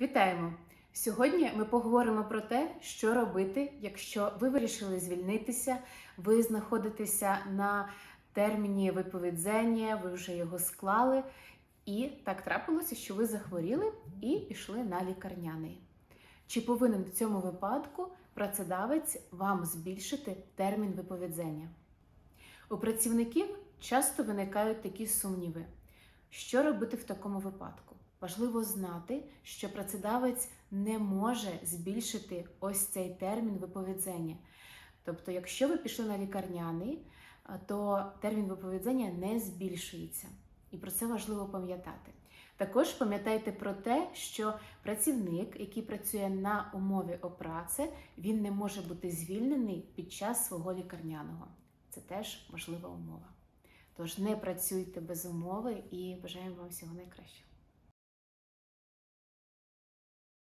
Вітаємо! Сьогодні ми поговоримо про те, що робити, якщо ви вирішили звільнитися, ви знаходитеся на терміні виповідзення, ви вже його склали, і так трапилося, що ви захворіли і пішли на лікарняний. Чи повинен в цьому випадку працедавець вам збільшити термін виповідзення? У працівників часто виникають такі сумніви. Що робити в такому випадку? Важливо знати, що працедавець не може збільшити ось цей термін виповідзення. Тобто, якщо ви пішли на лікарняний, то термін виповідзення не збільшується. І про це важливо пам'ятати. Також пам'ятайте про те, що працівник, який працює на умові о праці, він не може бути звільнений під час свого лікарняного. Це теж важлива умова. Тож не працюйте без умови і бажаємо вам всього найкращого.